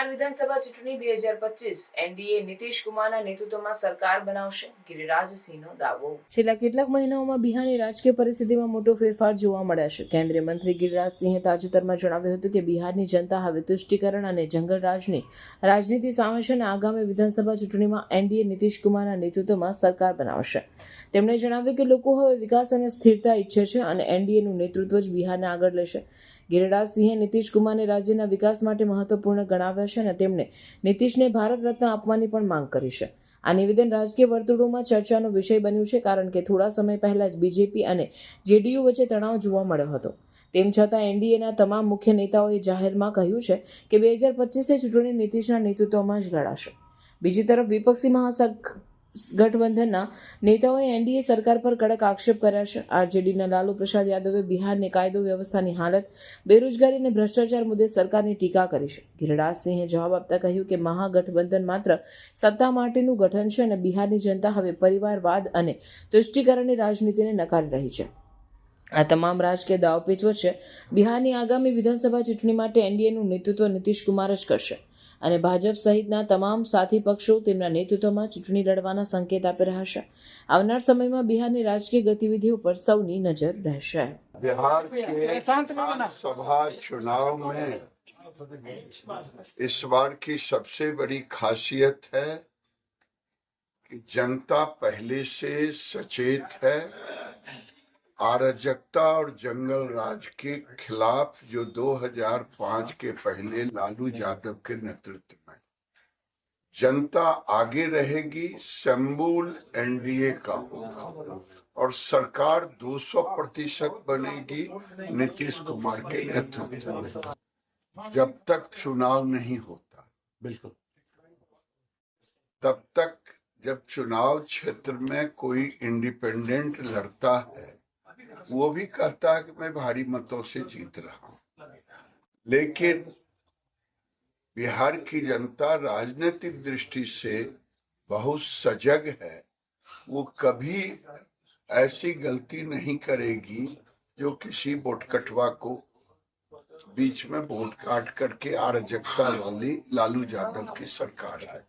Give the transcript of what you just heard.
બિહાર વિધાનસભા ચૂંટણી બે હજાર પચીસ એનડીએ નીતિશ કુમારના નેતૃત્વમાં સરકાર બનાવશે. ગિરિરાજસિંહનો દાવો. છેલ્લા કેટલાક મહિનાઓમાં બિહારની રાજકીય પરિસ્થિતિમાં મોટો ફેરફાર જોવા મળ્યા છે. કેન્દ્રીય મંત્રી ગિરિરાજસિંહે તાજેતરમાં જણાવ્યું હતું કે બિહારની જનતા હવે તુષ્ટિકરણ અને જંગલરાજની રાજનીતિ સામે છે અને આગામી વિધાનસભા ચૂંટણીમાં એનડીએ નીતિશ કુમારના નેતૃત્વમાં સરકાર બનાવશે. તેમણે જણાવ્યું કે લોકો હવે વિકાસ અને સ્થિરતા ઈચ્છે છે અને એનડીએનું નેતૃત્વ જ બિહારને આગળ લેશે. ગિરિરાજસિંહે નીતિશ કુમારને રાજ્યના વિકાસ માટે મહત્વપૂર્ણ ગણાવ્યા છે અને તેમણે નીતિશને ભારત રત્ન આપવાની પણ માંગ કરી છે. આ નિવેદન રાજકીય વર્તુળોમાં ચર્ચાનો વિષય બન્યું છે કારણ કે થોડા સમય પહેલા જ બીજેપી અને જેડીયુ વચ્ચે તણાવ જોવા મળ્યો હતો. તેમ છતાં એનડીએના તમામ મુખ્ય નેતાઓએ જાહેરમાં કહ્યું છે કે બે હજાર પચીસે ચૂંટણી નીતિશના નેતૃત્વમાં જ લડાશે. બીજી તરફ વિપક્ષી મહાસંઘ ગઠબંધનના નેતાઓએ એનડીએ સરકાર પર કડક આક્ષેપ કર્યા છે. આરજેડીના લાલુ પ્રસાદ યાદવે બિહારની કાયદો વ્યવસ્થાની હાલત, બેરોજગારી અને ભ્રષ્ટાચાર મુદ્દે સરકારની ટીકા કરી છે. ગિરિરાજસિંહે જવાબ આપતા કહ્યું કે મહાગઠબંધન માત્ર સત્તા માટેનું ગઠન છે અને બિહારની જનતા હવે પરિવારવાદ અને તુષ્ટિકરણની રાજનીતિને નકારી રહી છે. આ તમામ રાજકીય દાવપેચ વચ્ચે બિહારની આગામી વિધાનસભા ચૂંટણી માટે એનડીએનું નેતૃત્વ નીતિશ કુમાર જ કરશે. અને ભાજપ સહિતના તમામ સાથી પક્ષો તેમના નેતૃત્વમાં ચૂંટણી લડવાના સંકેત આપી રહ્યા છે આવનાર સમયમાં બિહારની રાજકીય ગતિવિધિઓ પર સૌની નજર રહેશે बिहार के विधानसभा चुनाव में इस बार की सबसे बड़ी खासियत है कि जनता पहले से सचेत है अराजकता और जंगल राज के खिलाफ जो 2005 के पहले लालू यादव के नेतृत्व में। जनता आगे रहेगी शंबुल एनडीए का होगा। और सरकार 200 प्रतिशत बनेगी नीतीश कुमार के नेतृत्व में। जब तक चुनाव नहीं होता। बिल्कुल। तब तक जब चुनाव क्षेत्र में कोई इंडिपेंडेंट लड़ता है वो भी कहता है कि मैं भारी मतों से जीत रहा हूँ। लेकिन बिहार की जनता राजनीतिक दृष्टि से बहुत सजग है। वो कभी ऐसी गलती नहीं करेगी जो किसी बोटकटवा को बीच में वोट काट करके अराजकता वाली लालू यादव की सरकार है।